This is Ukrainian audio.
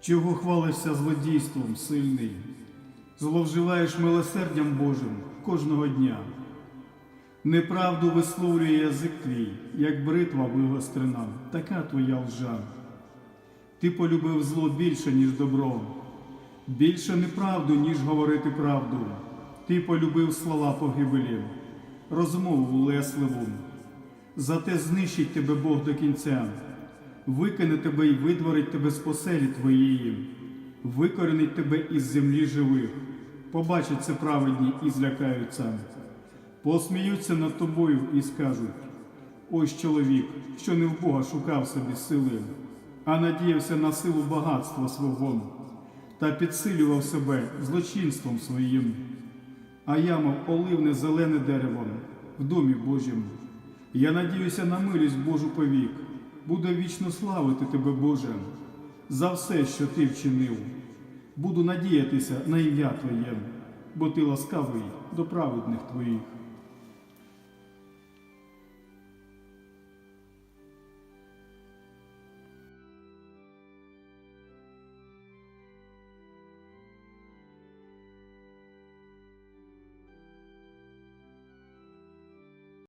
Чого хвалишся злодійством сильний? Зловживаєш милосердям Божим кожного дня. Неправду висловлює язик твій, як бритва вигострена, така твоя лжа. Ти полюбив зло більше, ніж добро, більше неправду, ніж говорити правду. Ти полюбив слова погибелі, розмову лесливу. Зате знищить тебе Бог до кінця, викине тебе і видворить тебе з поселі твоєї, викоренить тебе із землі живих. Побачать це праведні і злякаються. Посміються над тобою і скажуть: ось чоловік, що не в Бога шукав собі сили, а надіявся на силу багатства свого та підсилював себе злочинством своїм. А я, мов оливне зелене дерево в домі Божім. Я надіюся на милість Божу повік, буду вічно славити тебе, Боже, за все, що ти вчинив. Буду надіятися на ім'я Твоє, бо ти ласкавий до праведних твоїх.